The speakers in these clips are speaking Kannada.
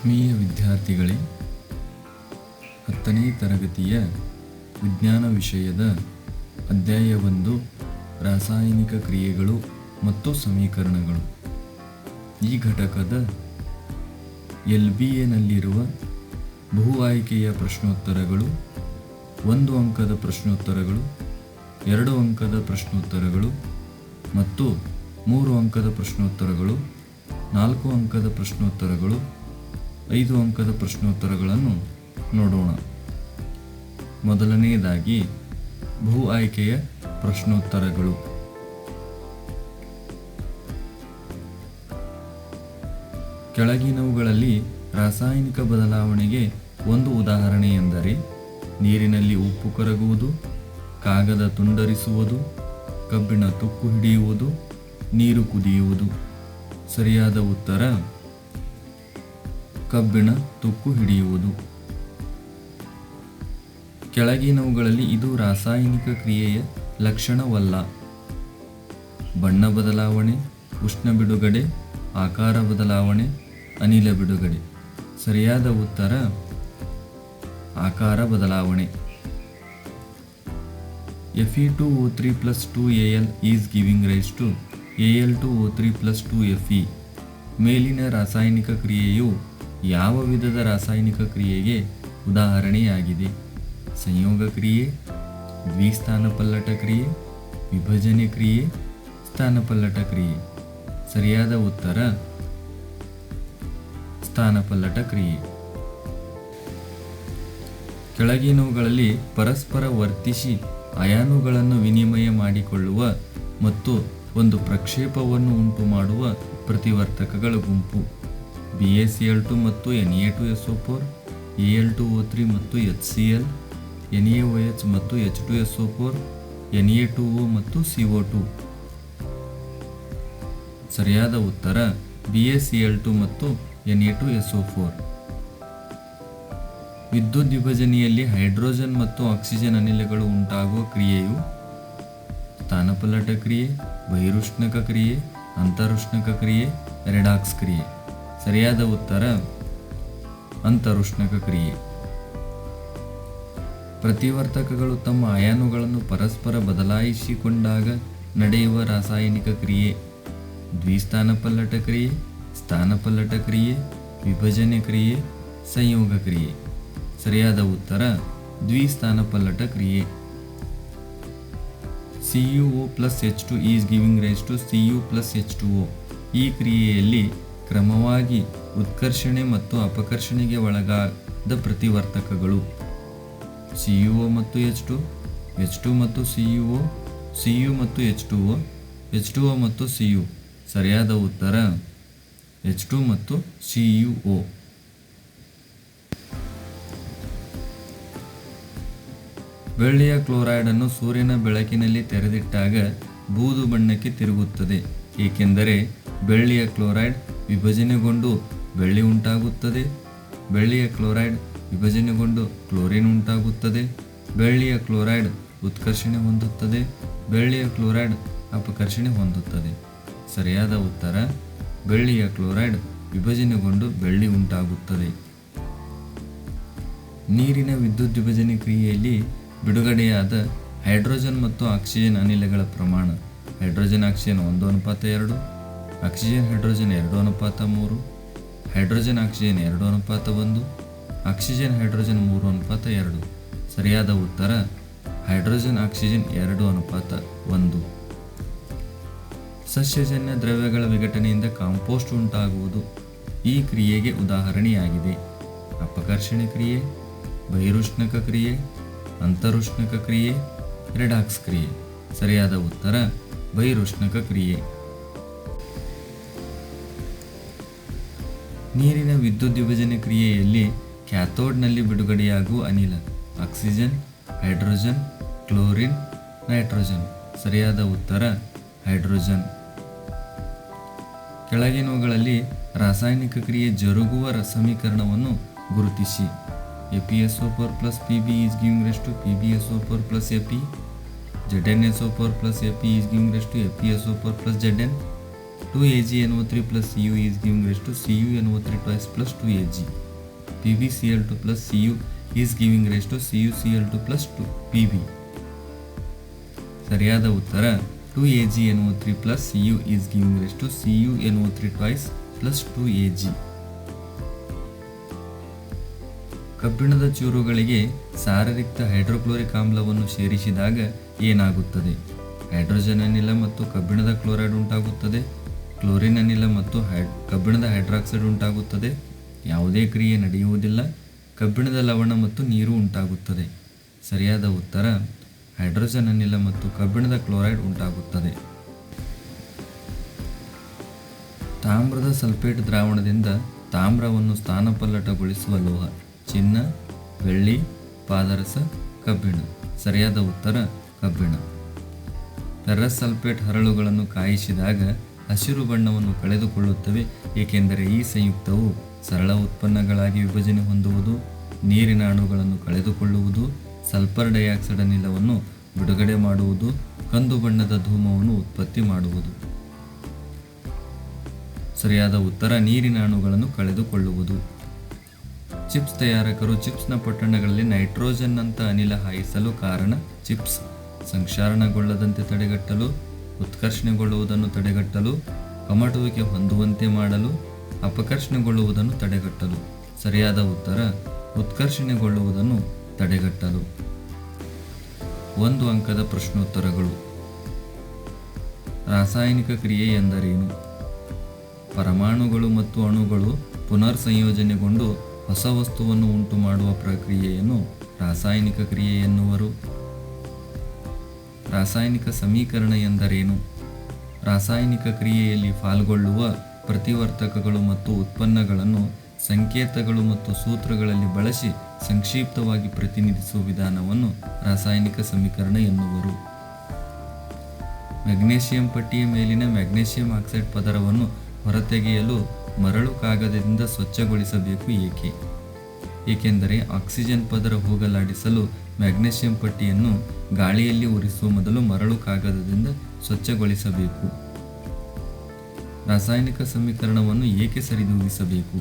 ಆತ್ಮೀಯ ವಿದ್ಯಾರ್ಥಿಗಳೇ, ಹತ್ತನೇ ತರಗತಿಯ ವಿಜ್ಞಾನ ವಿಷಯದ ಅಧ್ಯಾಯ ಒಂದು, ರಾಸಾಯನಿಕ ಕ್ರಿಯೆಗಳು ಮತ್ತು ಸಮೀಕರಣಗಳು. ಈ ಘಟಕದ ಎಲ್ ಬಿ ಎನಲ್ಲಿರುವ ಬಹು ಆಯ್ಕೆಯ ಪ್ರಶ್ನೋತ್ತರಗಳು, ಒಂದು ಅಂಕದ ಪ್ರಶ್ನೋತ್ತರಗಳು, ಎರಡು ಅಂಕದ ಪ್ರಶ್ನೋತ್ತರಗಳು ಮತ್ತು ಮೂರು ಅಂಕದ ಪ್ರಶ್ನೋತ್ತರಗಳು, ನಾಲ್ಕು ಅಂಕದ ಪ್ರಶ್ನೋತ್ತರಗಳು ಐದು ಅಂಕದ ಪ್ರಶ್ನೋತ್ತರಗಳನ್ನು ನೋಡೋಣ. ಮೊದಲನೆಯದಾಗಿ ಬಹು ಆಯ್ಕೆಯ ಪ್ರಶ್ನೋತ್ತರಗಳು. ಕೆಳಗಿನವುಗಳಲ್ಲಿ ರಾಸಾಯನಿಕ ಬದಲಾವಣೆಗೆ ಒಂದು ಉದಾಹರಣೆ ಎಂದರೆ ನೀರಿನಲ್ಲಿ ಉಪ್ಪು ಕರಗುವುದು, ಕಾಗದ ತುಂಡರಿಸುವುದು, ಕಬ್ಬಿಣ ತುಕ್ಕು ಹಿಡಿಯುವುದು, ನೀರು ಕುದಿಯುವುದು. ಸರಿಯಾದ ಉತ್ತರ ಕಬ್ಬಿಣ ತುಕ್ಕು ಹಿಡಿಯುವುದು. ಕೆಳಗಿನವುಗಳಲ್ಲಿ ಇದು ರಾಸಾಯನಿಕ ಕ್ರಿಯೆಯ ಲಕ್ಷಣವಲ್ಲ. ಬಣ್ಣ ಬದಲಾವಣೆ, ಉಷ್ಣ ಬಿಡುಗಡೆ, ಆಕಾರ ಬದಲಾವಣೆ, ಅನಿಲ ಬಿಡುಗಡೆ. ಸರಿಯಾದ ಉತ್ತರ, ಆಕಾರ ಬದಲಾವಣೆ. F E two O three plus two A L is giving rise to A L two O three plus two F E ಮೇಲಿನ ರಾಸಾಯನಿಕ ಕ್ರಿಯೆಯು ಯಾವ ವಿಧದ ರಾಸಾಯನಿಕ ಕ್ರಿಯೆಗೆ ಉದಾಹರಣೆಯಾಗಿದೆ? ಸಂಯೋಗ ಕ್ರಿಯೆ ದ್ವಿಸ್ಥಾನಪಲ್ಲಟ ಕ್ರಿಯೆ, ವಿಭಜನೆ ಕ್ರಿಯೆ ಸ್ಥಾನಪಲ್ಲಟ ಕ್ರಿಯೆ. ಸರಿಯಾದ ಉತ್ತರ ಸ್ಥಾನಪಲ್ಲಟ ಕ್ರಿಯೆ. ಕೆಳಗಿನವುಗಳಲ್ಲಿ ಪರಸ್ಪರ ವರ್ತಿಸಿ ಅಯಾನುಗಳನ್ನು ವಿನಿಮಯ ಮಾಡಿಕೊಳ್ಳುವ ಮತ್ತು ಒಂದು ಪ್ರಕ್ಷೇಪವನ್ನು ಉಂಟು ಮಾಡುವ ಪ್ರತಿವರ್ತಕಗಳ ಗುಂಪು. ಬಿ ಎಸ್ ಎಲ್ ಟು ಮತ್ತು N A two S O four A L two O three ಮತ್ತು H C L N A O H ಮತ್ತು H two S O four N A two O ಮತ್ತು ಸಿ ಒ ಟು ಸರಿಯಾದ ಉತ್ತರ B S C L two ಮತ್ತು N A two S O four ವಿದ್ಯುತ್ ವಿಭಜನೆಯಲ್ಲಿ ಹೈಡ್ರೋಜನ್ ಮತ್ತು ಆಕ್ಸಿಜನ್ ಅನಿಲಗಳು ಉಂಟಾಗುವ ಕ್ರಿಯೆಯು ಸ್ಥಾನಪಲ್ಲಟ ಕ್ರಿಯೆ, ಬಹಿರುಷ್ಣಕ ಕ್ರಿಯೆ, ಅಂತರುಷ್ಣಕ ಕ್ರಿಯೆ, ರೆಡಾಕ್ಸ್ ಕ್ರಿಯೆ. ಸರಿಯಾದ ಉತ್ತರ ಅಂತರುಷ್ಣಕ ಕ್ರಿಯೆ. ಪ್ರತಿವರ್ತಕಗಳು ತಮ್ಮ ಅಯಾನುಗಳನ್ನು ಪರಸ್ಪರ ಬದಲಾಯಿಸಿಕೊಂಡಾಗ ನಡೆಯುವ ರಾಸಾಯನಿಕ ಕ್ರಿಯೆ, ದ್ವಿಸ್ಥಾನಪಲ್ಲಟ ಕ್ರಿಯೆ, ಸ್ಥಾನಪಲ್ಲಟ ಕ್ರಿಯೆ, ವಿಭಜನೆ ಕ್ರಿಯೆ, ಸಂಯೋಗ ಕ್ರಿಯೆ. ಸರಿಯಾದ ಉತ್ತರ ದ್ವಿಸ್ಥಾನಪಲ್ಲಟ ಕ್ರಿಯೆ. C U O plus H two is giving rise to C U plus H two O ಈ ಕ್ರಿಯೆಯಲ್ಲಿ ಕ್ರಮವಾಗಿ ಉತ್ಕರ್ಷಣೆ ಮತ್ತು ಅಪಕರ್ಷಣೆಗೆ ಒಳಗಾದ ಪ್ರತಿವರ್ತಕಗಳು. ಸಿ ಯು ಒ ಮತ್ತು ಎಚ್ ಟು ಎಚ್ ಟು ಮತ್ತು C U O C U ಮತ್ತು H two O, H two O ಮತ್ತು ಸಿ ಯು ಸರಿಯಾದ ಉತ್ತರ, ಎಚ್ ಟು ಮತ್ತು ಸಿ ಯು ಒ ಬೆಳ್ಳಿಯ ಕ್ಲೋರೈಡನ್ನು ಸೂರ್ಯನ ಬೆಳಕಿನಲ್ಲಿ ತೆರೆದಿಟ್ಟಾಗ ಬೂದು ಬಣ್ಣಕ್ಕೆ ತಿರುಗುತ್ತದೆ. ಏಕೆಂದರೆ ಬೆಳ್ಳಿಯ ಕ್ಲೋರೈಡ್ ವಿಭಜನೆಗೊಂಡು ಬೆಳ್ಳಿ ಉಂಟಾಗುತ್ತದೆ. ಬೆಳ್ಳಿಯ ಕ್ಲೋರೈಡ್ ವಿಭಜನೆಗೊಂಡು ಕ್ಲೋರಿನ್ ಉಂಟಾಗುತ್ತದೆ. ಬೆಳ್ಳಿಯ ಕ್ಲೋರೈಡ್ ಉತ್ಕರ್ಷಣೆ ಹೊಂದುತ್ತದೆ. ಬೆಳ್ಳಿಯ ಕ್ಲೋರೈಡ್ ಅಪಕರ್ಷಣೆ ಹೊಂದುತ್ತದೆ. ಸರಿಯಾದ ಉತ್ತರ, ಬೆಳ್ಳಿಯ ಕ್ಲೋರೈಡ್ ವಿಭಜನೆಗೊಂಡು ಬೆಳ್ಳಿ ಉಂಟಾಗುತ್ತದೆ. ನೀರಿನ ವಿದ್ಯುತ್ ವಿಭಜನೆ ಕ್ರಿಯೆಯಲ್ಲಿ ಬಿಡುಗಡೆಯಾದ ಹೈಡ್ರೋಜನ್ ಮತ್ತು ಆಕ್ಸಿಜನ್ ಅನಿಲಗಳ ಪ್ರಮಾಣ. ಹೈಡ್ರೋಜನ್, ಆಕ್ಸಿಜನ್ ಒಂದು ಅನುಪಾತ ಎರಡು. ಆಕ್ಸಿಜನ್, ಹೈಡ್ರೋಜನ್ ಎರಡು ಅನುಪಾತ ಮೂರು, ಹೈಡ್ರೋಜನ್, ಆಕ್ಸಿಜನ್ ಎರಡು ಅನುಪಾತ ಒಂದು, ಆಕ್ಸಿಜನ್, ಹೈಡ್ರೋಜನ್ ಮೂರು ಅನುಪಾತ ಎರಡು. ಸರಿಯಾದ ಉತ್ತರ, ಹೈಡ್ರೋಜನ್, ಆಕ್ಸಿಜನ್ ಎರಡು ಅನುಪಾತ ಒಂದು. ಸಸ್ಯಜನ್ಯ ದ್ರವ್ಯಗಳ ವಿಘಟನೆಯಿಂದ ಕಾಂಪೋಸ್ಟ್ ಉಂಟಾಗುವುದು ಈ ಕ್ರಿಯೆಗೆ ಉದಾಹರಣೆಯಾಗಿದೆ. ಅಪಕರ್ಷಣೆ ಕ್ರಿಯೆ, ಬಹಿರುಷ್ಣಕ ಕ್ರಿಯೆ, ಅಂತರುಷ್ಣಕ ಕ್ರಿಯೆ, ರಿಡಾಕ್ಸ್ ಕ್ರಿಯೆ. ಸರಿಯಾದ ಉತ್ತರ, ಬಹಿರುಷ್ಣಕ ಕ್ರಿಯೆ. ನೀರಿನ ವಿದ್ಯುತ್ ವಿಭಜನೆ ಕ್ರಿಯೆಯಲ್ಲಿ ಕ್ಯಾಥೋಡ್ನಲ್ಲಿ ಬಿಡುಗಡೆಯಾಗುವ ಅನಿಲ, ಆಕ್ಸಿಜನ್, ಹೈಡ್ರೋಜನ್, ಕ್ಲೋರಿನ್, ನೈಟ್ರೋಜನ್. ಸರಿಯಾದ ಉತ್ತರ, ಹೈಡ್ರೋಜನ್. ಕೆಳಗಿನವುಗಳಲ್ಲಿ ರಾಸಾಯನಿಕ ಕ್ರಿಯೆ ಜರುಗುವ ಸಮೀಕರಣವನ್ನು ಗುರುತಿಸಿ. A P S O four plus P B is giving rise to P B S O four plus A P. Z N S O four plus A P is giving rise to A P S O four plus Z N. Two A G N O three plus C U is giving rise to C U N O three twice plus two A G P V C L two plus C U is giving rise to C U C L two plus two P V ಸರಿಯಾದ ಉತ್ತರ two A G N O three plus C U is giving rise to C U N O three twice plus two A G ಕಬ್ಬಿಣದ ಚೂರುಗಳಿಗೆ ಸಾರರಿಕ್ತ ಹೈಡ್ರೋಕ್ಲೋರಿಕ್ ಆಮ್ಲವನ್ನು ಸೇರಿಸಿದಾಗ ಏನಾಗುತ್ತದೆ? ಹೈಡ್ರೋಜನ್ ಅನಿಲ ಮತ್ತು ಕಬ್ಬಿಣದ ಕ್ಲೋರೈಡ್ ಉಂಟಾಗುತ್ತದೆ. ಕ್ಲೋರಿನ್ ಅನಿಲ ಮತ್ತು ಹೈ ಕಬ್ಬಿಣದ ಹೈಡ್ರಾಕ್ಸೈಡ್ ಉಂಟಾಗುತ್ತದೆ. ಯಾವುದೇ ಕ್ರಿಯೆ ನಡೆಯುವುದಿಲ್ಲ. ಕಬ್ಬಿಣದ ಲವಣ ಮತ್ತು ನೀರು ಉಂಟಾಗುತ್ತದೆ. ಸರಿಯಾದ ಉತ್ತರ ಹೈಡ್ರೋಜನ್ ಅನಿಲ ಮತ್ತು ಕಬ್ಬಿಣದ ಕ್ಲೋರೈಡ್ ಉಂಟಾಗುತ್ತದೆ. ತಾಮ್ರದ ಸಲ್ಫೇಟ್ ದ್ರಾವಣದಿಂದ ತಾಮ್ರವನ್ನು ಸ್ಥಾನಪಲ್ಲಟಗೊಳಿಸುವ ಲೋಹ, ಚಿನ್ನ, ಬೆಳ್ಳಿ, ಪಾದರಸ, ಕಬ್ಬಿಣ. ಸರಿಯಾದ ಉತ್ತರ, ಕಬ್ಬಿಣ. ಫೆರಸ್ ಸಲ್ಫೇಟ್ ಹರಳುಗಳನ್ನು ಕಾಯಿಸಿದಾಗ ಹಸಿರು ಬಣ್ಣವನ್ನು ಕಳೆದುಕೊಳ್ಳುತ್ತವೆ, ಏಕೆಂದರೆ ಈ ಸಂಯುಕ್ತವು ಸರಳ ಉತ್ಪನ್ನಗಳಾಗಿ ವಿಭಜನೆ ಹೊಂದುವುದು, ನೀರಿನ ಅಣುಗಳನ್ನು ಕಳೆದುಕೊಳ್ಳುವುದು, ಸಲ್ಫರ್ ಡೈಆಕ್ಸೈಡ್ ಅನಿಲವನ್ನು ಬಿಡುಗಡೆ ಮಾಡುವುದು, ಕಂದು ಬಣ್ಣದ ಧೂಮವನ್ನು ಉತ್ಪತ್ತಿ ಮಾಡುವುದು. ಸರಿಯಾದ ಉತ್ತರ, ನೀರಿನ ಅಣುಗಳನ್ನು ಕಳೆದುಕೊಳ್ಳುವುದು. ಚಿಪ್ಸ್ ತಯಾರಕರು ಚಿಪ್ಸ್ನ ಪೊಟ್ಟಣಗಳಲ್ಲಿ ನೈಟ್ರೋಜನ್ನಂತ ಅನಿಲ ಹಾಯಿಸಲು ಕಾರಣ ಚಿಪ್ಸ್. ಸಂಕ್ಷಾರಣಗೊಳ್ಳದಂತೆ ತಡೆಗಟ್ಟಲು ಉತ್ಕರ್ಷಣೆಗೊಳ್ಳುವುದನ್ನು ತಡೆಗಟ್ಟಲು ಕಮಟುವಿಕೆ ಹೊಂದುವಂತೆ ಮಾಡಲು, ಅಪಕರ್ಷಣೆಗೊಳ್ಳುವುದನ್ನು ತಡೆಗಟ್ಟಲು. ಸರಿಯಾದ ಉತ್ತರ, ಉತ್ಕರ್ಷಣೆಗೊಳ್ಳುವುದನ್ನು ತಡೆಗಟ್ಟಲು. ಒಂದು ಅಂಕದ ಪ್ರಶ್ನೋತ್ತರಗಳು. ರಾಸಾಯನಿಕ ಕ್ರಿಯೆ ಎಂದರೇನು? ಪರಮಾಣುಗಳು ಮತ್ತು ಅಣುಗಳು ಪುನರ್ ಸಂಯೋಜನೆಗೊಂಡು ಹೊಸ ವಸ್ತುವನ್ನು ಉಂಟು ಮಾಡುವ ಪ್ರಕ್ರಿಯೆಯನ್ನು ರಾಸಾಯನಿಕ ಕ್ರಿಯೆ ಎನ್ನುವರು. ರಾಸಾಯನಿಕ ಸಮೀಕರಣ ಎಂದರೇನು? ರಾಸಾಯನಿಕ ಕ್ರಿಯೆಯಲ್ಲಿ ಪಾಲ್ಗೊಳ್ಳುವ ಪ್ರತಿವರ್ತಕಗಳು ಮತ್ತು ಉತ್ಪನ್ನಗಳನ್ನು ಸಂಕೇತಗಳು ಮತ್ತು ಸೂತ್ರಗಳಲ್ಲಿ ಬಳಸಿ ಸಂಕ್ಷಿಪ್ತವಾಗಿ ಪ್ರತಿನಿಧಿಸುವ ವಿಧಾನವನ್ನು ರಾಸಾಯನಿಕ ಸಮೀಕರಣ ಎನ್ನುವರು. ಮೆಗ್ನೀಷಿಯಂ ಪಟ್ಟಿಯ ಮೇಲಿನ ಮ್ಯಾಗ್ನೇಷಿಯಂ ಆಕ್ಸೈಡ್ ಪದರವನ್ನು ಹೊರತೆಗೆಯಲು ಮರಳು ಕಾಗದದಿಂದ ಸ್ವಚ್ಛಗೊಳಿಸಬೇಕು ಏಕೆ? ಏಕೆಂದರೆ ಆಕ್ಸಿಜನ್ ಪದರ ಹೋಗಲಾಡಿಸಲು ಮ್ಯಾಗ್ನೇಷಿಯಂ ಪಟ್ಟಿಯನ್ನು ಗಾಳಿಯಲ್ಲಿ ಉರಿಸುವ ಮೊದಲು ಮರಳು ಕಾಗದದಿಂದ ಸ್ವಚ್ಛಗೊಳಿಸಬೇಕು. ರಾಸಾಯನಿಕ ಸಮೀಕರಣವನ್ನು ಏಕೆ ಸರಿದೂಗಿಸಬೇಕು?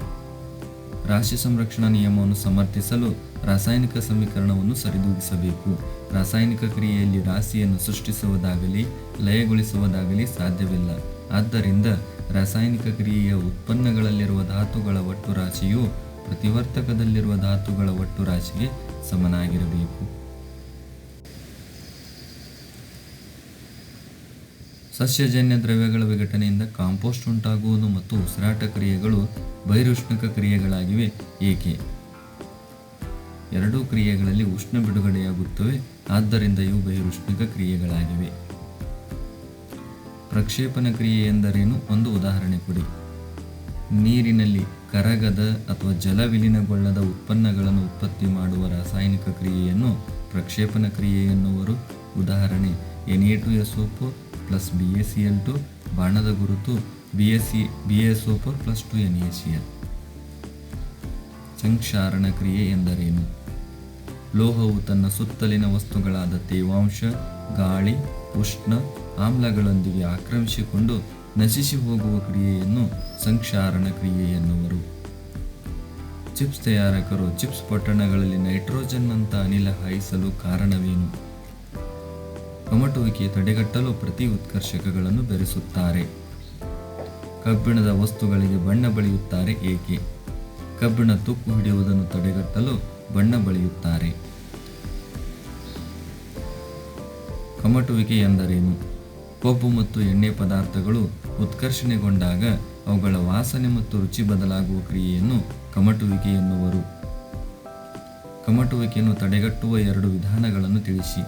ರಾಶಿ ಸಂರಕ್ಷಣಾ ನಿಯಮವನ್ನು ಸಮರ್ಥಿಸಲು ರಾಸಾಯನಿಕ ಸಮೀಕರಣವನ್ನು ಸರಿದೂಗಿಸಬೇಕು. ರಾಸಾಯನಿಕ ಕ್ರಿಯೆಯಲ್ಲಿ ರಾಶಿಯನ್ನು ಸೃಷ್ಟಿಸುವುದಾಗಲಿ, ಲಯಗೊಳಿಸುವುದಾಗಲಿ ಸಾಧ್ಯವಿಲ್ಲ. ಆದ್ದರಿಂದ ರಾಸಾಯನಿಕ ಕ್ರಿಯೆಯ ಉತ್ಪನ್ನಗಳಲ್ಲಿರುವ ಧಾತುಗಳ ಒಟ್ಟು ರಾಶಿಯು ಪ್ರತಿವರ್ತಕದಲ್ಲಿರುವ ಧಾತುಗಳ ಒಟ್ಟು ರಾಶಿಗೆ ಸಮನಾಗಿರಬೇಕು ಸಸ್ಯಜನ್ಯ ದ್ರವ್ಯಗಳ ವಿಘಟನೆಯಿಂದ ಕಾಂಪೋಸ್ಟ್ ಉಂಟಾಗುವುದು ಮತ್ತು ಉಸಿರಾಟ ಕ್ರಿಯೆಗಳು ಬಹಿರುಷ್ಣಕ ಕ್ರಿಯೆಗಳಾಗಿವೆ. ಏಕೆ? ಎರಡೂ ಕ್ರಿಯೆಗಳಲ್ಲಿ ಉಷ್ಣ ಬಿಡುಗಡೆಯಾಗುತ್ತವೆ, ಆದ್ದರಿಂದ ಇವು ಬಹಿರುಷ್ಣಕ ಕ್ರಿಯೆಗಳಾಗಿವೆ. ಪ್ರಕ್ಷೇಪಣ ಕ್ರಿಯೆ ಎಂದರೇನು? ಒಂದು ಉದಾಹರಣೆ ಕೊಡಿ. ನೀರಿನಲ್ಲಿ ಕರಗದ ಅಥವಾ ಜಲವಿಲೀನಗೊಳ್ಳದ ಉತ್ಪನ್ನಗಳನ್ನು ಉತ್ಪತ್ತಿ ಮಾಡುವ ರಾಸಾಯನಿಕ ಕ್ರಿಯೆಯನ್ನು ಪ್ರಕ್ಷೇಪಣ ಕ್ರಿಯೆ ಎನ್ನುವರು. ಉದಾಹರಣೆ, N A two S O four plus B A C L two, ಬಾಣದ ಗುರುತು B S C, B S O plus two N A C L. ಸಂಕ್ಷಾರಣ ಕ್ರಿಯೆ ಎಂದರೇನು? ಲೋಹವು ತನ್ನ ಸುತ್ತಲಿನ ವಸ್ತುಗಳಾದ ತೇವಾಂಶ, ಗಾಳಿ, ಉಷ್ಣ, ಆಮ್ಲಗಳೊಂದಿಗೆ ಆಕ್ರಮಿಸಿಕೊಂಡು ನಶಿಸಿ ಹೋಗುವ ಕ್ರಿಯೆಯನ್ನು ಸಂಕ್ಷಾರಣ ಕ್ರಿಯೆ ಎನ್ನುವರು. ಚಿಪ್ಸ್ ತಯಾರಕರು ಚಿಪ್ಸ್ ಪೊಟ್ಟಣಗಳಲ್ಲಿ ನೈಟ್ರೋಜನ್ ಅಂತ ಅನಿಲ ಹಾಯಿಸಲು ಕಾರಣವೇನು? ಕಮಟುವಿಕೆ ತಡೆಗಟ್ಟಲು ಪ್ರತಿ ಉತ್ಕರ್ಷಕಗಳನ್ನು ಬೆರೆಸುತ್ತಾರೆ. ಕಬ್ಬಿಣದ ವಸ್ತುಗಳಿಗೆ ಬಣ್ಣ ಬಳಿಯುತ್ತಾರೆ ಏಕೆ? ಕಬ್ಬಿಣ ತುಕ್ಕು ಹಿಡಿಯುವುದನ್ನು ತಡೆಗಟ್ಟಲು ಬಣ್ಣ ಬಳಿಯುತ್ತಾರೆ. ಕಮಟುವಿಕೆ ಎಂದರೇನು? ಕೊಬ್ಬು ಮತ್ತು ಎಣ್ಣೆ ಪದಾರ್ಥಗಳು ಉತ್ಕರ್ಷಣೆಗೊಂಡಾಗ ಅವುಗಳ ವಾಸನೆ ಮತ್ತು ರುಚಿ ಬದಲಾಗುವ ಕ್ರಿಯೆಯನ್ನು ಕಮಟುವಿಕೆ ಎನ್ನುವರು ಕಮಟುವಿಕೆಯನ್ನು ತಡೆಗಟ್ಟುವ ಎರಡು ವಿಧಾನಗಳನ್ನು ತಿಳಿಸಿ.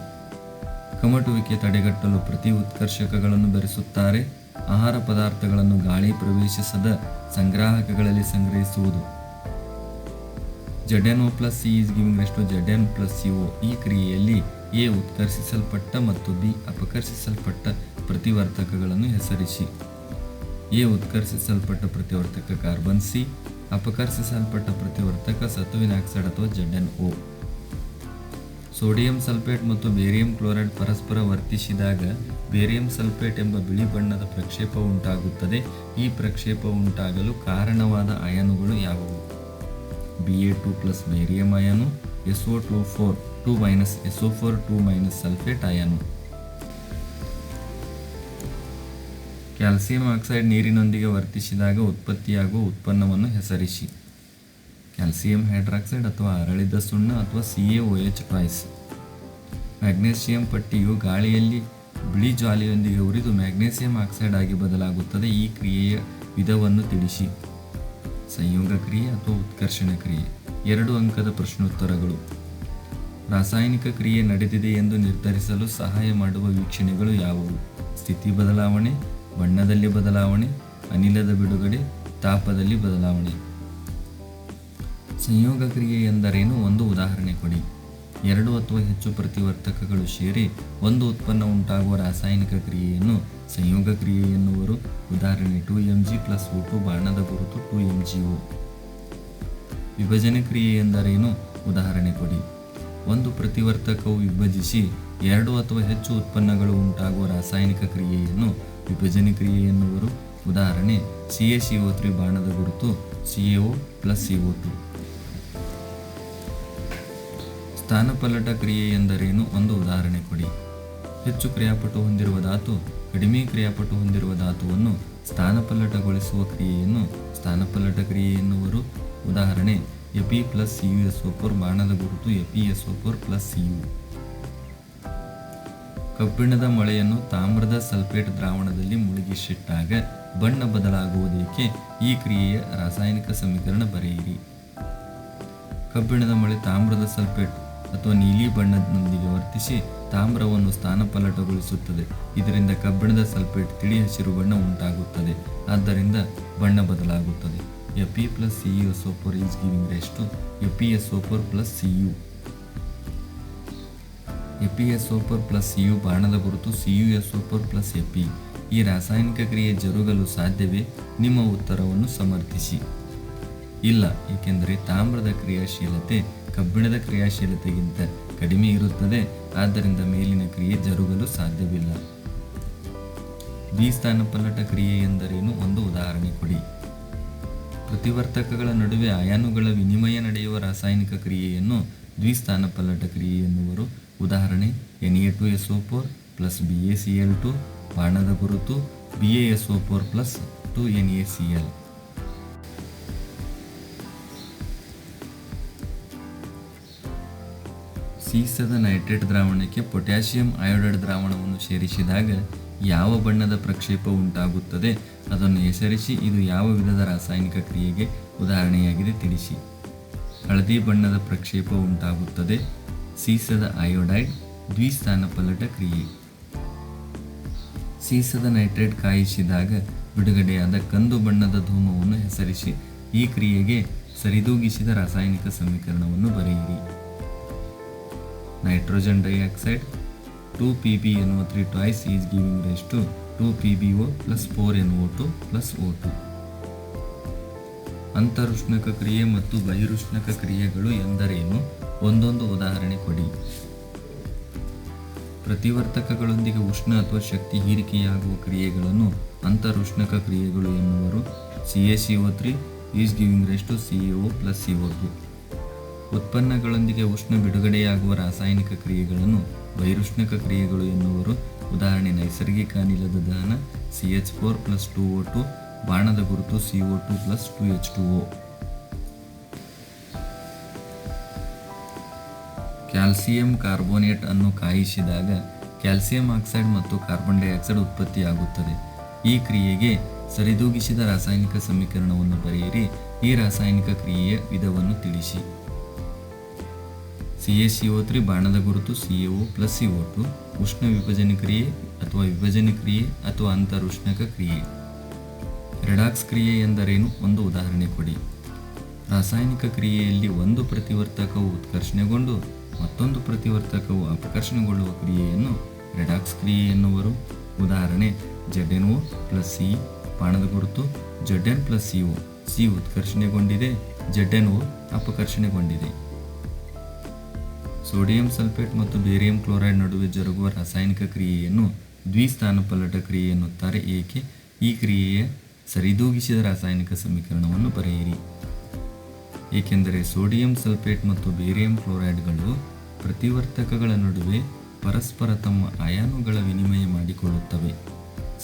ಕಮಟುವಿಕೆ ತಡೆಗಟ್ಟಲು ಪ್ರತಿ ಉತ್ಕರ್ಷಕಗಳನ್ನು ಬೆರೆಸುತ್ತಾರೆ. ಆಹಾರ ಪದಾರ್ಥಗಳನ್ನು ಗಾಳಿ ಪ್ರವೇಶಿಸದ ಸಂಗ್ರಾಹಕಗಳಲ್ಲಿ ಸಂಗ್ರಹಿಸುವುದು. Z N plus C is giving rise to plus plus C O ಈ ಕ್ರಿಯೆಯಲ್ಲಿ ಎ ಉತ್ಕರ್ಷಿಸಲ್ಪಟ್ಟ ಮತ್ತು ಬಿ ಅಪಕರ್ಷಿಸಲ್ಪಟ್ಟ ಪ್ರತಿವರ್ತಕಗಳನ್ನು ಹೆಸರಿಸಿ. ಎ ಉತ್ಕರ್ಷಿಸಲ್ಪಟ್ಟ ಪ್ರತಿವರ್ತಕ ಕಾರ್ಬನ್ ಸಿ, ಅಪಕರ್ಷಿಸಲ್ಪಟ್ಟ ಪ್ರತಿವರ್ತಕ ಸತುವಿನ ಆಕ್ಸೈಡ್ ಅಥವಾ Z N O sodium sulphate ಮತ್ತು ಬೇರಿಯಂ ಕ್ಲೋರೈಡ್ ಪರಸ್ಪರ ವರ್ತಿಸಿದಾಗ ಬೇರಿಯಂ ಸಲ್ಫೇಟ್ ಎಂಬ ಬಿಳಿ ಬಣ್ಣದ ಪ್ರಕ್ಷೇಪ ಉಂಟಾಗುತ್ತದೆ. ಈ ಪ್ರಕ್ಷೇಪ ಉಂಟಾಗಲು ಕಾರಣವಾದ ಅಯಾನುಗಳು ಯಾವುವು? B A two plus barium ion, S O two four two minus S O four two minus sulphate ion. Calcium oxide ನೀರಿನೊಂದಿಗೆ ವರ್ತಿಸಿದಾಗ ಉತ್ಪತ್ತಿಯಾಗುವ ಉತ್ಪನ್ನವನ್ನು ಹೆಸರಿಸಿ. ಕ್ಯಾಲ್ಸಿಯಂ ಹೈಡ್ರಾಕ್ಸೈಡ್ ಅಥವಾ ಅರಳಿದ ಸುಣ್ಣ ಅಥವಾ C A O H twice magnesium ಪಟ್ಟಿಯು ಗಾಳಿಯಲ್ಲಿ ಬಿಳಿ ಜಾಲಿಯೊಂದಿಗೆ ಉರಿದು ಮ್ಯಾಗ್ನೇಸಿಯಂ ಆಕ್ಸೈಡ್ ಆಗಿ ಬದಲಾಗುತ್ತದೆ. ಈ ಕ್ರಿಯೆಯ ವಿಧವನ್ನು ತಿಳಿಸಿ. ಸಂಯೋಗ ಕ್ರಿಯೆ ಅಥವಾ ಉತ್ಕರ್ಷಣ ಕ್ರಿಯೆ. ಎರಡು ಅಂಕದ ಪ್ರಶ್ನೋತ್ತರಗಳು. ರಾಸಾಯನಿಕ ಕ್ರಿಯೆ ನಡೆದಿದೆ ಎಂದು ನಿರ್ಧರಿಸಲು ಸಹಾಯ ಮಾಡುವ ವೀಕ್ಷಣೆಗಳು ಯಾವುವು? ಸ್ಥಿತಿ ಬದಲಾವಣೆ ಬಣ್ಣದಲ್ಲಿ ಬದಲಾವಣೆ, ಅನಿಲದ ಬಿಡುಗಡೆ, ತಾಪದಲ್ಲಿ ಬದಲಾವಣೆ. ಸಂಯೋಗ ಕ್ರಿಯೆ ಎಂದರೇನು? ಒಂದು ಉದಾಹರಣೆ ಕೊಡಿ. ಎರಡು ಅಥವಾ ಹೆಚ್ಚು ಪ್ರತಿವರ್ತಕಗಳು ಸೇರಿ ಒಂದು ಉತ್ಪನ್ನ ಉಂಟಾಗುವ ರಾಸಾಯನಿಕ ಕ್ರಿಯೆಯನ್ನು ಸಂಯೋಗ ಕ್ರಿಯೆ ಎನ್ನುವರು. ಉದಾಹರಣೆ two M G plus O two ಬಾಣದ ಗುರುತು ಟು ಎಂ ಜಿ ಒ. ವಿಭಜನೆ ಕ್ರಿಯೆ ಎಂದರೇನು? ಉದಾಹರಣೆ ಕೊಡಿ. ಒಂದು ಪ್ರತಿವರ್ತಕವು ವಿಭಜಿಸಿ ಎರಡು ಅಥವಾ ಹೆಚ್ಚು ಉತ್ಪನ್ನಗಳು ಉಂಟಾಗುವ ರಾಸಾಯನಿಕ ಕ್ರಿಯೆಯನ್ನು ವಿಭಜನೆ ಕ್ರಿಯೆ ಎನ್ನುವರು ಉದಾಹರಣೆ C A C O three ಬಾಣದ ಗುರುತು C A plus C O two. ಸ್ಥಾನಪಲ್ಲಟ ಕ್ರಿಯೆ ಎಂದರೇನು? ಒಂದು ಉದಾಹರಣೆ ಕೊಡಿ. ಹೆಚ್ಚು ಕ್ರಿಯಾಪಟು ಹೊಂದಿರುವ ಧಾತು, ಕಡಿಮೆ ಕ್ರಿಯಾಪಟು ಹೊಂದಿರುವ ಧಾತುವನ್ನು ಸ್ಥಾನಪಲ್ಲಟಗೊಳಿಸುವ ಕ್ರಿಯೆಯನ್ನು ಸ್ಥಾನಪಲ್ಲಟ ಕ್ರಿಯೆ ಎನ್ನುವರು. ಉದಾಹರಣೆ, A P plus C U S ಬಾಣದ ಗುರುತು, A P S plus C U ಕಬ್ಬಿಣದ ಮಳೆಯನ್ನು ತಾಮ್ರದ ಸಲ್ಫೇಟ್ ದ್ರಾವಣದಲ್ಲಿ ಮುಳುಗಿಸಿಟ್ಟಾಗ ಬಣ್ಣ ಬದಲಾಗುವುದಕ್ಕೆ ಈ ಕ್ರಿಯೆಯ ರಾಸಾಯನಿಕ ಸಮೀಕರಣ ಬರೆಯಿರಿ. ಕಬ್ಬಿಣದ ಮಳೆ ತಾಮ್ರದ ಸಲ್ಫೇಟ್ ಅಥವಾ ನೀಲಿ ಬಣ್ಣದೊಂದಿಗೆ ವರ್ತಿಸಿ ತಾಮ್ರವನ್ನು ಸ್ಥಾನಪಲ್ಲಟಗೊಳಿಸುತ್ತದೆ. ಇದರಿಂದ ಕಬ್ಬಿಣದ ಸಲ್ಫೇಟ್ ತಿಳಿ ಹಸಿರು ಬಣ್ಣ ಉಂಟಾಗುತ್ತದೆ. ಆದ್ದರಿಂದ ಬಣ್ಣ ಬದಲಾಗುತ್ತದೆ. A P plus C U S O four is giving rise to A P S S O four plus C U A P S four plus U ಬಾಣದ ಗುರುತು C U S S O four plus A P. ಈ ರಾಸಾಯನಿಕ ಕ್ರಿಯೆ ಜರುಗಲು ಸಾಧ್ಯವೇ? ನಿಮ್ಮ ಉತ್ತರವನ್ನು ಸಮರ್ಥಿಸಿ. ಇಲ್ಲ, ಏಕೆಂದರೆ ತಾಮ್ರದ ಕ್ರಿಯಾಶೀಲತೆ ಕಬ್ಬಿಣದ ಕ್ರಿಯಾಶೀಲತೆಗಿಂತ ಕಡಿಮೆ ಇರುತ್ತದೆ, ಆದ್ದರಿಂದ ಮೇಲಿನ ಕ್ರಿಯೆ ಜರುಗಲು ಸಾಧ್ಯವಿಲ್ಲ. ಬಿ ಸ್ಥಾನಪಲ್ಲಟ ಕ್ರಿಯೆ ಎಂದರೇನು? ಒಂದು ಉದಾಹರಣೆ ಕೊಡಿ. ಪ್ರತಿವರ್ತಕಗಳ ನಡುವೆ ಅಯಾನುಗಳ ವಿನಿಮಯ ನಡೆಯುವ ರಾಸಾಯನಿಕ ಕ್ರಿಯೆಯನ್ನು ದ್ವಿಸ್ಥಾನಪಲ್ಲಟ ಕ್ರಿಯೆ ಎನ್ನುವರು. ಉದಾಹರಣೆ N A two S O four plus B A C L two ಬಾಣದ ಗುರುತು B A S O four plus two N A C L ಸೀಸದ nitrate ದ್ರಾವಣಕ್ಕೆ ಪೊಟ್ಯಾಷಿಯಂ ಅಯೋಡೈಡ್ ದ್ರಾವಣವನ್ನು ಸೇರಿಸಿದಾಗ ಯಾವ ಬಣ್ಣದ ಪ್ರಕ್ಷೇಪ ಉಂಟಾಗುತ್ತದೆ? ಅದನ್ನು ಹೆಸರಿಸಿ, ಇದು ಯಾವ ವಿಧದ ರಾಸಾಯನಿಕ ಕ್ರಿಯೆಗೆ ಉದಾಹರಣೆಯಾಗಿದೆ ತಿಳಿಸಿ. ಹಳದಿ ಬಣ್ಣದ ಪ್ರಕ್ಷೇಪ ಉಂಟಾಗುತ್ತದೆ. ಸೀಸದ ಅಯೋಡೈಡ್ ದ್ವಿಸ್ಥಾನಪಲ್ಲಟ ಕ್ರಿಯೆ. ಸೀಸದ ನೈಟ್ರೇಟ್ ಕಾಯಿಸಿದಾಗ ಬಿಡುಗಡೆಯಾದ ಕಂದು ಬಣ್ಣದ ಧೂಮವನ್ನು ಹೆಸರಿಸಿ, ಈ ಕ್ರಿಯೆಗೆ ಸರಿದೂಗಿಸಿದ ರಾಸಾಯನಿಕ ಸಮೀಕರಣವನ್ನು ಬರೆಯಿರಿ. Nitrogen dioxide two P B N O three twice is giving rise to two P B O plus four N O two plus O two. ಅಂತರುಷ್ಣಕ ಕ್ರಿಯೆ ಮತ್ತು ಬಹಿರುಷ್ಣಕ ಕ್ರಿಯೆಗಳು ಎಂದರೇನು? ಒಂದೊಂದು ಉದಾಹರಣೆ ಕೊಡಿ. ಪ್ರತಿವರ್ತಕಗಳೊಂದಿಗೆ ಉಷ್ಣ ಅಥವಾ ಶಕ್ತಿ ಹೀರಿಕೆಯಾಗುವ ಕ್ರಿಯೆಗಳನ್ನು ಅಂತರುಷ್ಣಕ ಕ್ರಿಯೆಗಳು ಎನ್ನುವರು. C A C O three is giving rise to C A O plus C O two ಉತ್ಪನ್ನಗಳೊಂದಿಗೆ ಉಷ್ಣ ಬಿಡುಗಡೆಯಾಗುವ ರಾಸಾಯನಿಕ ಕ್ರಿಯೆಗಳನ್ನು ವೈರುಷ್ಣಕ ಕ್ರಿಯೆಗಳು ಎನ್ನುವರು. ಉದಾಹರಣೆ ನೈಸರ್ಗಿಕ ಅನಿಲದ ದಹನ, C H four plus two O two, ಬಾಣದ ಗುರುತು C O two plus two H two O. Calcium carbonate ಅನ್ನು ಕಾಯಿಸಿದಾಗ ಕ್ಯಾಲ್ಸಿಯಂ ಆಕ್ಸೈಡ್ ಮತ್ತು ಕಾರ್ಬನ್ ಡೈಆಕ್ಸೈಡ್ ಉತ್ಪತ್ತಿಯಾಗುತ್ತದೆ. ಈ ಕ್ರಿಯೆಗೆ ಸರಿದೂಗಿಸಿದ ರಾಸಾಯನಿಕ ಸಮೀಕರಣವನ್ನು ಬರೆಯಿರಿ. ಈ ರಾಸಾಯನಿಕ ಕ್ರಿಯೆಯ ವಿಧವನ್ನು ತಿಳಿಸಿ. C A C O three ಬಾಣದ ಗುರುತು C A O plus C O two ಉಷ್ಣ ವಿಭಜನೆ ಕ್ರಿಯೆ ಅಥವಾ ವಿಭಜನೆ ಕ್ರಿಯೆ ಅಥವಾ ಅಂತರುಷ್ಣಕ ಕ್ರಿಯೆ. ರೆಡಾಕ್ಸ್ ಕ್ರಿಯೆ ಎಂದರೇನು? ಒಂದು ಉದಾಹರಣೆ ಕೊಡಿ. ರಾಸಾಯನಿಕ ಕ್ರಿಯೆಯಲ್ಲಿ ಒಂದು ಪ್ರತಿವರ್ತಕವು ಉತ್ಕರ್ಷಣೆಗೊಂಡು ಮತ್ತೊಂದು ಪ್ರತಿವರ್ತಕವು ಅಪಕರ್ಷಣೆಗೊಳ್ಳುವ ಕ್ರಿಯೆಯನ್ನು ರೆಡಾಕ್ಸ್ ಕ್ರಿಯೆ ಎನ್ನುವರು. ಉದಾಹರಣೆ ಜೆಡ್ ಒ ಪ್ಲಸ್ ಸಿ ಬಾಣದ ಗುರುತು Z N plus C O C ಉತ್ಕರ್ಷಣೆಗೊಂಡಿದೆ Z O ಅಪಕರ್ಷಣೆಗೊಂಡಿದೆ. ಸೋಡಿಯಂ ಸಲ್ಫೇಟ್ ಮತ್ತು ಬೇರಿಯಂ ಕ್ಲೋರೈಡ್ ನಡುವೆ ಜರುಗುವ ರಾಸಾಯನಿಕ ಕ್ರಿಯೆಯನ್ನು ದ್ವಿಸ್ಥಾನ ಪಲ್ಲಟ ಕ್ರಿಯೆ ಎನ್ನುತ್ತಾರೆ. ಏಕೆ? ಈ ಕ್ರಿಯೆಯ ಸರಿದೂಗಿಸಿದ ರಾಸಾಯನಿಕ ಸಮೀಕರಣವನ್ನು ಬರೆಯಿರಿ. ಏಕೆಂದರೆ ಸೋಡಿಯಂ ಸಲ್ಫೇಟ್ ಮತ್ತು ಬೇರಿಯಂ ಕ್ಲೋರೈಡ್ಗಳು ಪ್ರತಿವರ್ತಕಗಳ ನಡುವೆ ಪರಸ್ಪರ ತಮ್ಮ ಅಯಾನುಗಳ ವಿನಿಮಯ ಮಾಡಿಕೊಳ್ಳುತ್ತವೆ.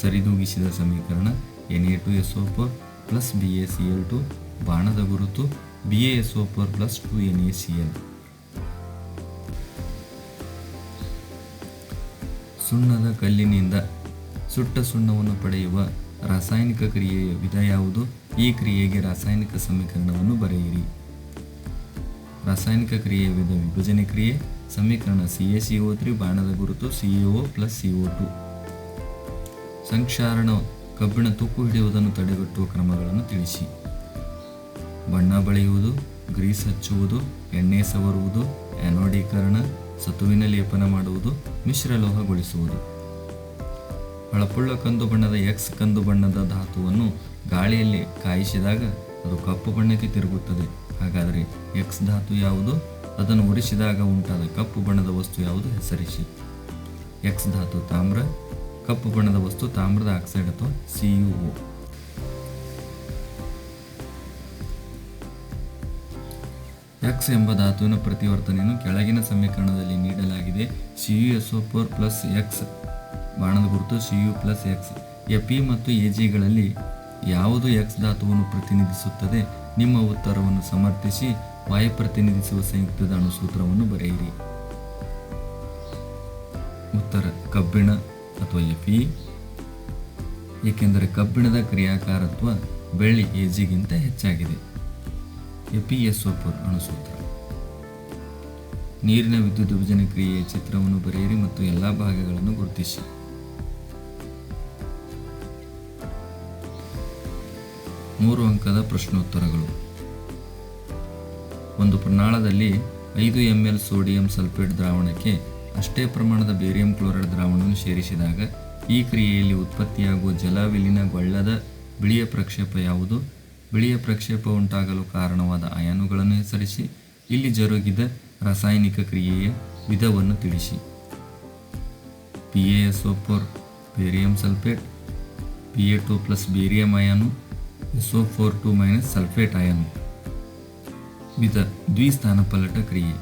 ಸರಿದೂಗಿಸಿದ ಸಮೀಕರಣ N A two S O four plus B A C L two ಬಾಣದ ಗುರುತು B A S O four plus two N A C L. ಸುಣ್ಣದ ಕಲ್ಲಿನಿಂದ ಸುಟ್ಟ ಸುಣ್ಣವನ್ನು ಪಡೆಯುವ ರಾಸಾಯನಿಕ ಕ್ರಿಯೆಯ ವಿಧ ಯಾವುದು? ಈ ಕ್ರಿಯೆಗೆ ರಾಸಾಯನಿಕ ಸಮೀಕರಣವನ್ನು ಬರೆಯಿರಿ. ರಾಸಾಯನಿಕ ಕ್ರಿಯೆಯ ವಿಧ ವಿಭಜನೆ ಕ್ರಿಯೆ, ಸಮೀಕರಣ C A C O three ಬಾಣದ ಗುರುತು C A O plus C O two ಸಂಕ್ಷಾರಣ ಕಬ್ಬಿಣ ತುಕ್ಕು ಹಿಡಿಯುವುದನ್ನು ತಡೆಗಟ್ಟುವ ಕ್ರಮಗಳನ್ನು ತಿಳಿಸಿ. ಬಣ್ಣ ಬಳಿಯುವುದು, ಗ್ರೀಸ್ ಹಚ್ಚುವುದು, ಎಣ್ಣೆ ಸವರುವುದು ಆ್ಯನೋಡೀಕರಣ ಸತುವಿನ ಲೇಪನ ಮಾಡುವುದು ಮಿಶ್ರಲೋಹಗೊಳಿಸುವುದು ಹಳಪುಳ್ಳ ಕಂದು ಬಣ್ಣದ ಎಕ್ಸ್ ಕಂದು ಬಣ್ಣದ ಧಾತುವನ್ನು ಗಾಳಿಯಲ್ಲಿ ಕಾಯಿಸಿದಾಗ ಅದು ಕಪ್ಪು ಬಣ್ಣಕ್ಕೆ ತಿರುಗುತ್ತದೆ. ಹಾಗಾದರೆ ಎಕ್ಸ್ ಧಾತು ಯಾವುದು? ಅದನ್ನು ಒಡಿಸಿದಾಗ ಉಂಟಾದ ಕಪ್ಪು ಬಣ್ಣದ ವಸ್ತು ಯಾವುದು? ಹೆಸರಿಸಿ. ಎಕ್ಸ್ ಧಾತು ತಾಮ್ರ, ಕಪ್ಪು ಬಣ್ಣದ ವಸ್ತು ತಾಮ್ರದ ಆಕ್ಸೈಡ್ ಅಥವಾ ಸಿಯುಒ ಎಕ್ಸ್ ಎಂಬ ಧಾತುವಿನ ಪ್ರತಿವರ್ತನೆಯನ್ನು ಕೆಳಗಿನ ಸಮೀಕರಣದಲ್ಲಿ ನೀಡಲಾಗಿದೆ. C U S O four plus X ಬಾಣದ ಗುರುತು C U plus X A P ಮತ್ತು ಎ ಜಿಗಳಲ್ಲಿ ಯಾವುದು ಎಕ್ಸ್ ಧಾತುವನ್ನು ಪ್ರತಿನಿಧಿಸುತ್ತದೆ? ನಿಮ್ಮ ಉತ್ತರವನ್ನು ಸಮರ್ಥಿಸಿ. ವಾಯು ಪ್ರತಿನಿಧಿಸುವ ಸಂಯುಕ್ತದ ಅಣುಸೂತ್ರವನ್ನು ಬರೆಯಿರಿ. ಉತ್ತರ, ಕಬ್ಬಿಣ ಅಥವಾ ಎಫಿ ಏಕೆಂದರೆ ಕಬ್ಬಿಣದ ಕ್ರಿಯಾಕಾರತ್ವ ಬೆಳ್ಳಿ ಎಜಿಗಿಂತ ಹೆಚ್ಚಾಗಿದೆ. ಎಪಿಎಸ್ಒಪುರ್ ಅಣುಸೂತ್ರ ನೀರಿನ ವಿದ್ಯುತ್ ವಿಭಜನೆ ಕ್ರಿಯೆಯ ಚಿತ್ರವನ್ನು ಬರೆಯಿರಿ ಮತ್ತು ಎಲ್ಲ ಭಾಗಗಳನ್ನು ಗುರುತಿಸಿ. ಮೂರು ಅಂಕದ ಪ್ರಶ್ನೋತ್ತರಗಳು. ಒಂದು ಪ್ರಣಾಳದಲ್ಲಿ ಐದು ಎಂ ಎಲ್ ಸೋಡಿಯಂ ಸಲ್ಫೇಟ್ ದ್ರಾವಣಕ್ಕೆ ಅಷ್ಟೇ ಪ್ರಮಾಣದ ಬೇರಿಯಂ ಕ್ಲೋರೈಡ್ ದ್ರಾವಣವನ್ನು ಸೇರಿಸಿದಾಗ ಈ ಕ್ರಿಯೆಯಲ್ಲಿ ಉತ್ಪತ್ತಿಯಾಗುವ ಜಲ ವಿಲೀನ ಗೊಳ್ಳದ ಬಿಳಿಯ ಪ್ರಕ್ಷೇಪ ಯಾವುದು? ಬಿಳಿಯ ಪ್ರಕ್ಷೇಪ ಉಂಟಾಗಲು ಕಾರಣವಾದ ಅಯಾನುಗಳನ್ನು ಹೆಸರಿಸಿ, ಇಲ್ಲಿ ಜರುಗಿದ ರಾಸಾಯನಿಕ ಕ್ರಿಯೆಯ ವಿಧವನ್ನು ತಿಳಿಸಿ. P A S O four barium sulphate P A two plus barium ion S O four two minus sulphate ion. ವಿಧ ದ್ವಿಸ್ಥಾನಪಲ್ಲಟ ಕ್ರಿಯೆ.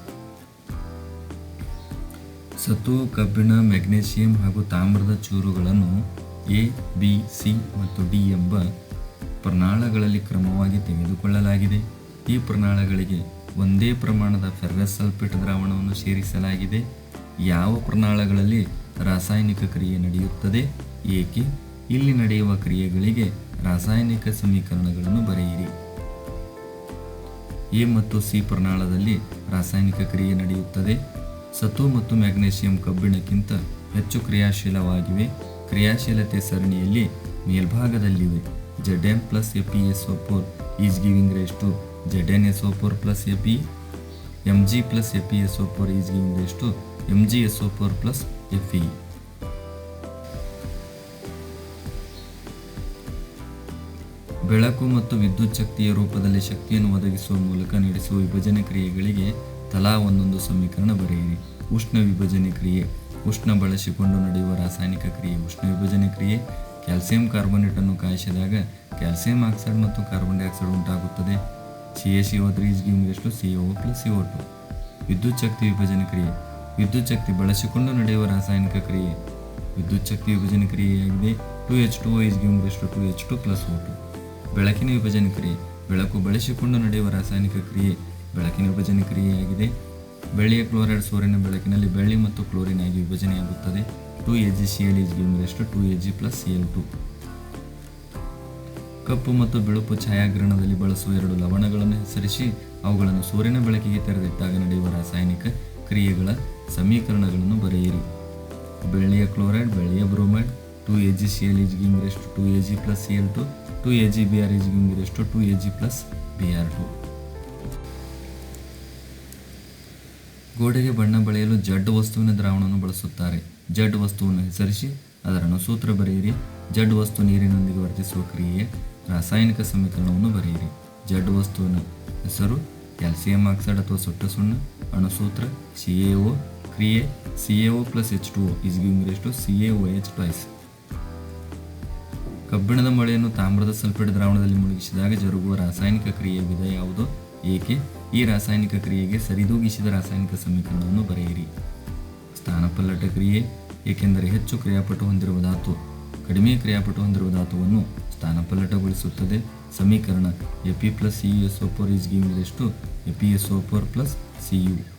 ಸತು ಕಬ್ಬಿಣ ಮೆಗ್ನೀಷಿಯಂ ಹಾಗೂ ತಾಮ್ರದ ಚೂರುಗಳನ್ನು ಎ, ಬಿ, ಸಿ ಮತ್ತು ಡಿ ಎಂಬ ಪ್ರಣಾಳಗಳಲ್ಲಿ ಕ್ರಮವಾಗಿ ತೆಗೆದುಕೊಳ್ಳಲಾಗಿದೆ. ಈ ಪ್ರಣಾಳಗಳಿಗೆ ಒಂದೇ ಪ್ರಮಾಣದ ಫೆರ್ರಸ್ ಸಲ್ಫೇಟ್ ದ್ರಾವಣವನ್ನು ಸೇರಿಸಲಾಗಿದೆ. ಯಾವ ಪ್ರಣಾಳಗಳಲ್ಲಿ ರಾಸಾಯನಿಕ ಕ್ರಿಯೆ ನಡೆಯುತ್ತದೆ? ಏಕೆ? ಇಲ್ಲಿ ನಡೆಯುವ ಕ್ರಿಯೆಗಳಿಗೆ ರಾಸಾಯನಿಕ ಸಮೀಕರಣಗಳನ್ನು ಬರೆಯಿರಿ. ಎ ಮತ್ತು ಸಿ ಪ್ರಣಾಳದಲ್ಲಿ ರಾಸಾಯನಿಕ ಕ್ರಿಯೆ ನಡೆಯುತ್ತದೆ. ಸತು ಮತ್ತು ಮ್ಯಾಗ್ನೇಷಿಯಂ ಕಬ್ಬಿಣಕ್ಕಿಂತ ಹೆಚ್ಚು ಕ್ರಿಯಾಶೀಲವಾಗಿವೆ. ಕ್ರಿಯಾಶೀಲತೆ ಸರಣಿಯಲ್ಲಿ ಮೇಲ್ಭಾಗದಲ್ಲಿವೆ. Z M plus A P S O four is giving rise to Z N S O four plus A P M G plus A P S O four is giving rise to M G S O four plus F E ಬೆಳಕು ಮತ್ತು ವಿದ್ಯುತ್ ಶಕ್ತಿಯ ರೂಪದಲ್ಲಿ ಶಕ್ತಿಯನ್ನು ಒದಗಿಸುವ ಮೂಲಕ ನಡೆಸುವ ವಿಭಜನೆ ಕ್ರಿಯೆಗಳಿಗೆ ತಲಾ ಒಂದೊಂದು ಸಮೀಕರಣ ಬರೆಯಿರಿ. ಉಷ್ಣ ವಿಭಜನೆ ಕ್ರಿಯೆ. ಉಷ್ಣ ಬಳಸಿಕೊಂಡು ನಡೆಯುವ ರಾಸಾಯನಿಕ ಕ್ರಿಯೆ. ಉಷ್ಣ ವಿಭಜನೆ ಕ್ರಿಯೆ. ಕ್ಯಾಲ್ಸಿಯಂ ಕಾರ್ಬೋನೇಟ್ ಅನ್ನು ಕಾಯಿಸಿದಾಗ ಕ್ಯಾಲ್ಸಿಯಂ ಆಕ್ಸೈಡ್ ಮತ್ತು ಕಾರ್ಬನ್ ಡೈಆಕ್ಸೈಡ್ ಉಂಟಾಗುತ್ತದೆ. C A C O three is ಎಷ್ಟು C O plus C O two. ವಿದ್ಯುತ್ ಶಕ್ತಿ ವಿಭಜನೆ ಕ್ರಿಯೆ. ವಿದ್ಯುತ್ ಶಕ್ತಿ ಬಳಸಿಕೊಂಡು ನಡೆಯುವ ರಾಸಾಯನಿಕ ಕ್ರಿಯೆ. ವಿದ್ಯುತ್ ಶಕ್ತಿ ವಿಭಜನೆ ಕ್ರಿಯೆಯಾಗಿದೆ. Two H two is giving ಎಷ್ಟು two H two plus O two. ಬೆಳಕಿನ ವಿಭಜನ ಕ್ರಿಯೆ, ಬೆಳಕು ಬಳಸಿಕೊಂಡು ನಡೆಯುವ ರಾಸಾಯನಿಕ ಕ್ರಿಯೆ, ಬೆಳಕಿನ ವಿಭಜನ ಕ್ರಿಯೆಯಾಗಿದೆ. ಬೆಳ್ಳಿಯ ಕ್ಲೋರೈಡ್ ಸೂರ್ಯನ ಬೆಳಕಿನಲ್ಲಿ ಬೆಳ್ಳಿ ಮತ್ತು ಕ್ಲೋರಿನ್ ಆಗಿ ವಿಭಜನೆಯಾಗುತ್ತದೆ. Two A G C L is two A G plus C L two ಕಪ್ಪು ಮತ್ತು ಬಿಳುಪು ಛಾಯಾಗ್ರಹಣದಲ್ಲಿ ಬಳಸುವ ಎರಡು ಲವಣಗಳನ್ನು ಹೆಸರಿಸಿ, ಅವುಗಳನ್ನು ಸೂರ್ಯನ ಬೆಳಕಿಗೆ ತೆರೆದಿಟ್ಟಾಗ ನಡೆಯುವ ರಾಸಾಯನಿಕ ಕ್ರಿಯೆಗಳ ಸಮೀಕರಣಗಳನ್ನು ಬರೆಯಿರಿ. ಬೆಳ್ಳಿಯ ಕ್ಲೋರೈಡ್, ಬೆಳ್ಳಿಯ bromide two A G C L is giving ಎಷ್ಟು two A G plus C L two two A G B R is giving ಎಷ್ಟು two A G plus B R two. ಗೋಡೆಗೆ ಬಣ್ಣ ಬಳಿಯಲು ಜಡ್ ವಸ್ತುವಿನ ದ್ರಾವಣವನ್ನು ಬಳಸುತ್ತಾರೆ. ಜಡ್ ವಸ್ತುವನ್ನು ಹೆಸರಿಸಿ, ಅದರನ್ನು ಸೂತ್ರ ಬರೆಯಿರಿ. ಜಡ್ ವಸ್ತು ನೀರಿನೊಂದಿಗೆ ವರ್ತಿಸುವ ಕ್ರಿಯೆಯ ರಾಸಾಯನಿಕ ಸಮೀಕರಣವನ್ನು ಬರೆಯಿರಿ. ಜಡ್ ವಸ್ತುವಿನ ಹೆಸರು ಕ್ಯಾಲ್ಸಿಯಂ ಆಕ್ಸೈಡ್ ಅಥವಾ ಸುಟ್ಟ ಸುಣ್ಣ, ಅಣುಸೂತ್ರ, ಸಿ ಎ ಒ, ಕ್ರಿಯೆ, C A O plus H two is giving rise to C A O H twice ಕಬ್ಬಿಣದ ಮಳೆಯನ್ನು ತಾಮ್ರದ ಸಲ್ಫೇಟ್ ದ್ರಾವಣದಲ್ಲಿ ಮುಳುಗಿಸಿದಾಗ ಜರುಗುವ ರಾಸಾಯನಿಕ ಕ್ರಿಯೆಯ ವಿಧ ಯಾವುದು? ಏಕೆ? ಈ ರಾಸಾಯನಿಕ ಕ್ರಿಯೆಗೆ ಸರಿದೂಗಿಸಿದ ರಾಸಾಯನಿಕ ಸಮೀಕರಣವನ್ನು ಬರೆಯಿರಿ. ಸ್ಥಾನಪಲ್ಲಟ ಕ್ರಿಯೆ, ಏಕೆಂದರೆ ಹೆಚ್ಚು ಕ್ರಿಯಾಪಟು ಹೊಂದಿರುವ ಧಾತು, ಕಡಿಮೆ ಕ್ರಿಯಾಪಟು ಹೊಂದಿರುವ ಧಾತುವನ್ನು ಸ್ಥಾನಪಲ್ಲಟಗೊಳಿಸುತ್ತದೆ. ಸಮೀಕರಣ A P plus C U S O four is giving ಎಷ್ಟು A P S O four plus C U.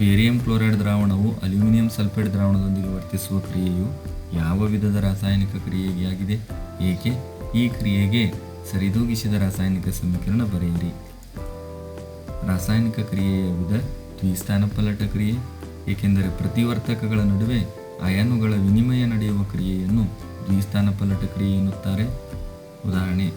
Barium chloride ದ್ರಾವಣವು aluminium sulphate ದ್ರಾವಣದೊಂದಿಗೆ ವರ್ತಿಸುವ ಕ್ರಿಯೆಯು ಯಾವ ವಿಧದ ರಾಸಾಯನಿಕ ಕ್ರಿಯೆಯಾಗಿದೆ ಏಕೆ? ಈ ಕ್ರಿಯೆಗೆ ಸರಿದೂಗಿಸಿದ ರಾಸಾಯನಿಕ ಸಮೀಕರಣ ಬರೆಯಿರಿ. ರಾಸಾಯನಿಕ ಕ್ರಿಯೆಯ ವಿಧ ದ್ವಿಸ್ಥಾನಪಲ್ಲಟ ಕ್ರಿಯೆ, ಏಕೆಂದರೆ ಪ್ರತಿವರ್ತಕಗಳ ನಡುವೆ ಅಯಾನುಗಳ ವಿನಿಮಯ ನಡೆಯುವ ಕ್ರಿಯೆಯನ್ನು ದ್ವಿಸ್ಥಾನಪಲ್ಲಟ ಕ್ರಿಯೆ ಎನ್ನುತ್ತಾರೆ. ಉದಾಹರಣೆ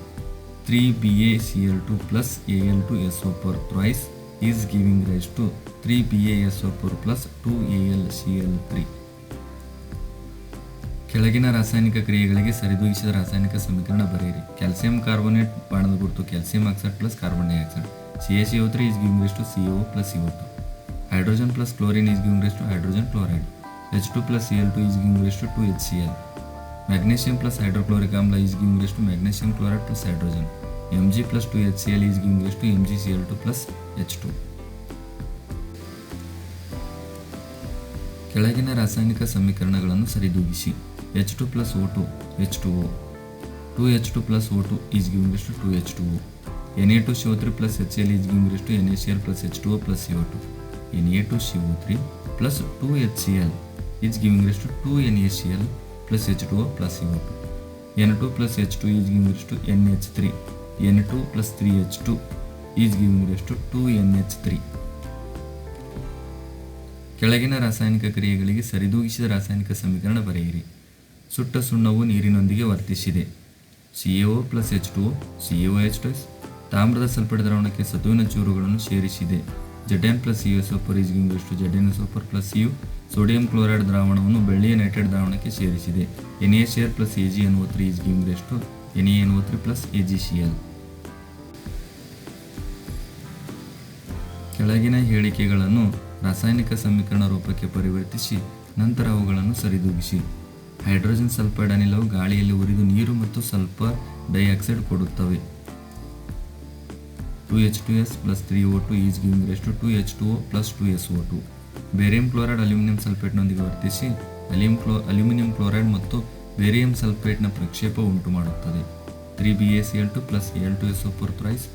three B A C L two plus A L two S O four thrice is giving rise to three P A S O four plus two A L C L three. ಕೆಳಗಿನ ರಾಸಾಯನಿಕ ಕ್ರಿಯೆಗಳಿಗೆ ಸರಿದೂಗಿಸಿದ ರಾಸಾಯನಿಕ ಸಮೀಕರಣ ಬರೆಯಿರಿ. ಕ್ಯಾಲ್ಸಿಯಂ ಕಾರ್ಬೋನೇಟ್ ಬಾಣದ ಗುರುತು calcium oxide plus carbon dioxide C A C O three is giving rise to C O plus C O two. Hydrogen plus chlorine is giving rise to hydrogen chloride. H two plus C L two is giving rise to two H C L. Magnesium plus hydrochloric ಆಮ್ಲ is giving rise to magnesium chloride plus hydrogen. M G plus two H C L is giving rise to M G C L two plus H two ಕೆಳಗಿನ ರಾಸಾಯನಿಕ ಸಮೀಕರಣಗಳನ್ನು ಸರಿದೂಗಿಸಿ. H two plus O two H two O two H two plus O two is giving to two H two O N A two O three plus H L is giving to N A C L plus H two O plus C O two N A two C O three plus two H C L is giving to two N A C L plus H two O plus C O two N two plus H two is giving to N H three N two plus three H two is giving to two N H three. ಕೆಳಗಿನ ರಾಸಾಯನಿಕ ಕ್ರಿಯೆಗಳಿಗೆ ಸರಿದೂಗಿಸಿದ ರಾಸಾಯನಿಕ ಸಮೀಕರಣ ಬರೆಯಿರಿ. ಸುಟ್ಟ ಸುಣ್ಣವು ನೀರಿನೊಂದಿಗೆ ವರ್ತಿಸಿದೆ. C A O plus H two C A O H two S ತಾಮ್ರದ ಸಲ್ಫೇಟ್ ದ್ರಾವಣಕ್ಕೆ ಸತುವಿನ ಚೂರುಗಳನ್ನು ಸೇರಿಸಿದೆ. Z N plus C U super is giving ಎಷ್ಟು Z N super plus U sodium chloride ದ್ರಾವಣವನ್ನು ಬೆಳ್ಳಿಯ ನೈಟ್ರೇಟ್ ದ್ರಾವಣಕ್ಕೆ ಸೇರಿಸಿದೆ. N A C L plus A G N O three is giving ಎಷ್ಟು N A N O three plus A G C L ಕೆಳಗಿನ ಹೇಳಿಕೆಗಳನ್ನು ರಾಸಾಯನಿಕ ಸಮೀಕರಣ ರೂಪಕ್ಕೆ ಪರಿವರ್ತಿಸಿ, ನಂತರ ಅವುಗಳನ್ನು ಸರಿದೂಗಿಸಿ. ಹೈಡ್ರೋಜನ್ ಸಲ್ಫೈಡ್ ಅನಿಲವು ಗಾಳಿಯಲ್ಲಿ ಉರಿದು ನೀರು ಮತ್ತು ಸಲ್ಫರ್ ಡೈಆಕ್ಸೈಡ್ ಕೊಡುತ್ತವೆ. Two H two S plus three O two is giving rise to H two O plus two S O two. Barium chloride aluminium ಸಲ್ಫೇಟ್ನೊಂದಿಗೆ ವರ್ತಿಸಿ ಅಲ್ಯೂಮ್ ಕ್ಲೋ ಅಲ್ಯೂಮಿನಿಯಂ ಕ್ಲೋರೈಡ್ ಮತ್ತು ಬೇರಿಯಂ ಸಲ್ಫೇಟ್ನ ಪ್ರಕ್ಷೇಪ ಉಂಟು ಮಾಡುತ್ತದೆ three B S L two plus L two S O four thrice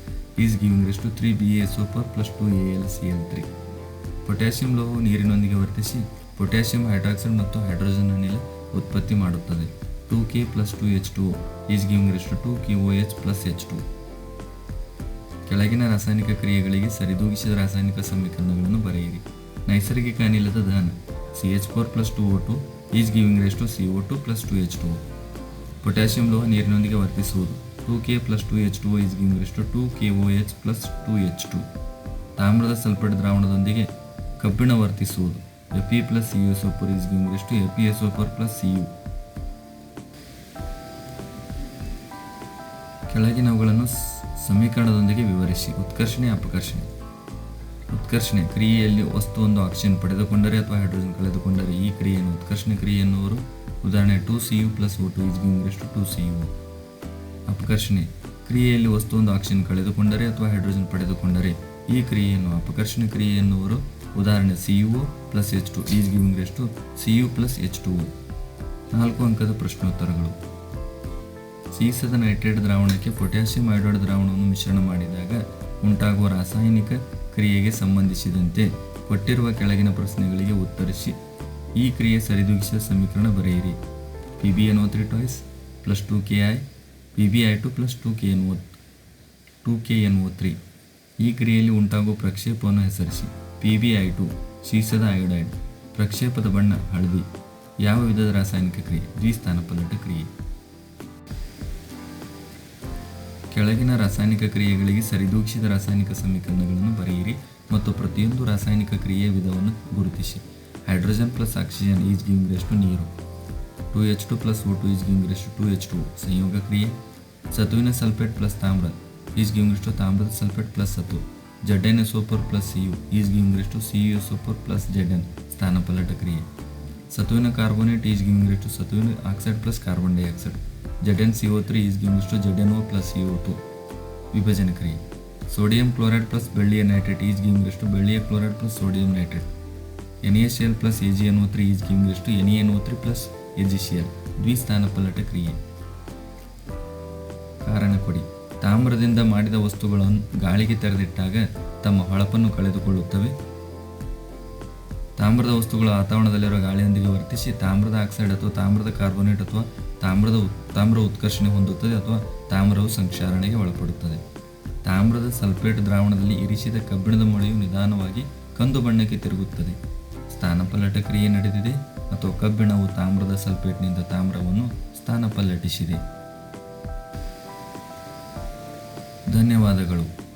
is giving rise to three B S O four plus two A L C L three potassium ಲೋಹವು ನೀರಿನೊಂದಿಗೆ ವರ್ತಿಸಿ ಪೊಟ್ಯಾಷಿಯಂ ಹೈಡ್ರಾಕ್ಸೈಡ್ ಮತ್ತು ಹೈಡ್ರೋಜನ್ ಅನಿಲ ಉತ್ಪತ್ತಿ ಮಾಡುತ್ತದೆ. Two K plus two H two is giving rise to K O H plus H two ಕೆಳಗಿನ ರಾಸಾಯನಿಕ ಕ್ರಿಯೆಗಳಿಗೆ ಸರಿದೂಗಿಸಿದ ರಾಸಾಯನಿಕ ಸಮೀಕರಣಗಳನ್ನು ಬರೆಯಿರಿ. ನೈಸರ್ಗಿಕ ಅನಿಲದ ದಹನ. C H four plus two O two is giving rise to C O two plus two H two potassium ಲೋಹ ನೀರಿನೊಂದಿಗೆ ವರ್ತಿಸುವುದು. Two K plus two H two is rise to K O H plus two H two ತಾಮ್ರದ ಸಲ್ಫೇಟ್ ದ್ರಾವಣದೊಂದಿಗೆ ಕಬ್ಬಿಣ ವರ್ತಿಸುವುದು. AP plus C U super is giving rise to F E S super plus C U ಕೆಳಗಿನವುಗಳನ್ನು ಸಮೀಕರಣದೊಂದಿಗೆ ವಿವರಿಸಿ. ಉತ್ಕರ್ಷಣೆ, ಅಪಕರ್ಷಣೆ. ಉತ್ಕರ್ಷಣೆ, ಕ್ರಿಯೆಯಲ್ಲಿ ವಸ್ತುವೊಂದು ಆಕ್ಸಿಜನ್ ಪಡೆದುಕೊಂಡರೆ ಅಥವಾ ಹೈಡ್ರೋಜನ್ ಕಳೆದುಕೊಂಡರೆ ಈ ಕ್ರಿಯೆಯನ್ನು ಉತ್ಕರ್ಷಣೆ ಕ್ರಿಯೆ ಎನ್ನುವರು. ಉದಾಹರಣೆ two C U plus O two is giving rise to two C U ಅಪಕರ್ಷಣೆ. ಕ್ರಿಯೆಯಲ್ಲಿ ವಸ್ತುವೊಂದು ಆಕ್ಸಿಜನ್ ಕಳೆದುಕೊಂಡರೆ ಅಥವಾ ಹೈಡ್ರೋಜನ್ ಪಡೆದುಕೊಂಡರೆ ಈ ಕ್ರಿಯೆಯನ್ನು ಅಪಕರ್ಷಣೆ ಕ್ರಿಯೆ ಎನ್ನುವರು. ಉದಾಹರಣೆ, C U plus H two, is giving rise to C U plus H two ನಾಲ್ಕು ಅಂಕದ ಪ್ರಶ್ನೋತ್ತರಗಳು. ಸೀಸದ ನೈಟ್ರೇಟ್ ದ್ರಾವಣಕ್ಕೆ ಪೊಟ್ಯಾಸಿಯಂ ಹೈಡ್ರೇಟ್ ದ್ರಾವಣವನ್ನು ಮಿಶ್ರಣ ಮಾಡಿದಾಗ ಉಂಟಾಗುವ ರಾಸಾಯನಿಕ ಕ್ರಿಯೆಗೆ ಸಂಬಂಧಿಸಿದಂತೆ ಕೊಟ್ಟಿರುವ ಕೆಳಗಿನ ಪ್ರಶ್ನೆಗಳಿಗೆ ಉತ್ತರಿಸಿ. ಈ ಕ್ರಿಯೆ ಸರಿದೂಗಿಸಿದ ಸಮೀಕರಣ ಬರೆಯಿರಿ. P B N O three twice plus two K I P B I two plus two K N O two K N O three ಈ ಕ್ರಿಯೆಯಲ್ಲಿ ಉಂಟಾಗುವ ಪ್ರಕ್ಷೇಪವನ್ನು ಹೆಸರಿಸಿ. ಪಿ ಬಿ ಐ ಟು ಸೀಸದ ಅಯೋಡೈಡ್ ಪ್ರಕ್ಷೇಪದ ಬಣ್ಣ, ಹಳದಿ. ಯಾವ ವಿಧದ ರಾಸಾಯನಿಕ ಕ್ರಿಯೆ? ದ್ವಿಸ್ಥಾನಪಲ್ಲಟ ಕ್ರಿಯೆ. ಕೆಳಗಿನ ರಾಸಾಯನಿಕ ಕ್ರಿಯೆಗಳಿಗೆ ಸರಿದೂಕ್ಷಿತ ರಾಸಾಯನಿಕ ಸಮೀಕರಣಗಳನ್ನು ಬರೆಯಿರಿ ಮತ್ತು ಪ್ರತಿಯೊಂದು ರಾಸಾಯನಿಕ ಕ್ರಿಯೆಯ ವಿಧವನ್ನು ಗುರುತಿಸಿ. Hydrogen plus oxygen is giving ಎಷ್ಟು ನೀರು. Two H two plus O two is giving rise to two H two ಸಂಯೋಗ ಕ್ರಿಯೆ. ಸತುವಿನ ಸಲ್ಫೇಟ್ ಪ್ಲಸ್ ತಾಮ್ರ ಈಸ್ ಗಿವಿಂಗ್ ಟು ತಾಮ್ರದ ಸಲ್ಫೇಟ್ ಪ್ಲಸ್ ಸತು. Z N S four plus C U is giving rise to C U S four plus Z N ಸ್ಥಾನಪಲ್ಲಟ ಕ್ರಿಯೆ. ಸತುವಿನ carbonate is giving rise to ಸತುವಿನ oxide plus carbon dioxide. Z N C O three is giving to Z N O plus C O two ವಿಭಜನ ಕ್ರಿಯೆ. ಸೋಡಿಯಂ ಕ್ಲೋರೈಡ್ ಪ್ಲಸ್ ಬೆಳ್ಳಿಯ nitrate is giving rise to ಬೆಳ್ಳಿಯ chloride plus sodium nitrate. N S L plus A G N O three is giving rise to N N O three plus A ದ್ವಿಸ್ಥಾನ ಪಲ್ಲಟ ಎಲ್ ದ್ವಿಸ್ಥಾನಪಲ್ಲಟ ಕ್ರಿಯೆ. ಕಾರಣ ಕೊಡಿ. ತಾಮ್ರದಿಂದ ಮಾಡಿದ ವಸ್ತುಗಳನ್ನು ಗಾಳಿಗೆ ತೆರೆದಿಟ್ಟಾಗ ತಮ್ಮ ಹೊಳಪನ್ನು ಕಳೆದುಕೊಳ್ಳುತ್ತವೆ. ತಾಮ್ರದ ವಸ್ತುಗಳು ವಾತಾವರಣದಲ್ಲಿರುವ ಗಾಳಿಯೊಂದಿಗೆ ವರ್ತಿಸಿ ತಾಮ್ರದ ಆಕ್ಸೈಡ್ ಅಥವಾ ತಾಮ್ರದ ಕಾರ್ಬೋನೇಟ್ ಅಥವಾ ತಾಮ್ರದ ತಾಮ್ರ ಉತ್ಕರ್ಷಣೆ ಹೊಂದುತ್ತದೆ ಅಥವಾ ತಾಮ್ರವು ಸಂಕ್ಷಾರಣೆಗೆ ಒಳಪಡುತ್ತದೆ. ತಾಮ್ರದ ಸಲ್ಫೇಟ್ ದ್ರಾವಣದಲ್ಲಿ ಇರಿಸಿದ ಕಬ್ಬಿಣದ ಮೊಳೆಯು ನಿಧಾನವಾಗಿ ಕಂದು ಬಣ್ಣಕ್ಕೆ ತಿರುಗುತ್ತದೆ. ಸ್ಥಾನಪಲ್ಲಟ ಕ್ರಿಯೆ ನಡೆದಿದೆ ಅಥವಾ ಕಬ್ಬಿಣವು ತಾಮ್ರದ ಸಲ್ಫೇಟ್ನಿಂದ ತಾಮ್ರವನ್ನು ಸ್ಥಾನಪಲ್ಲಟಿಸಿದೆ. ಧನ್ಯವಾದಗಳು.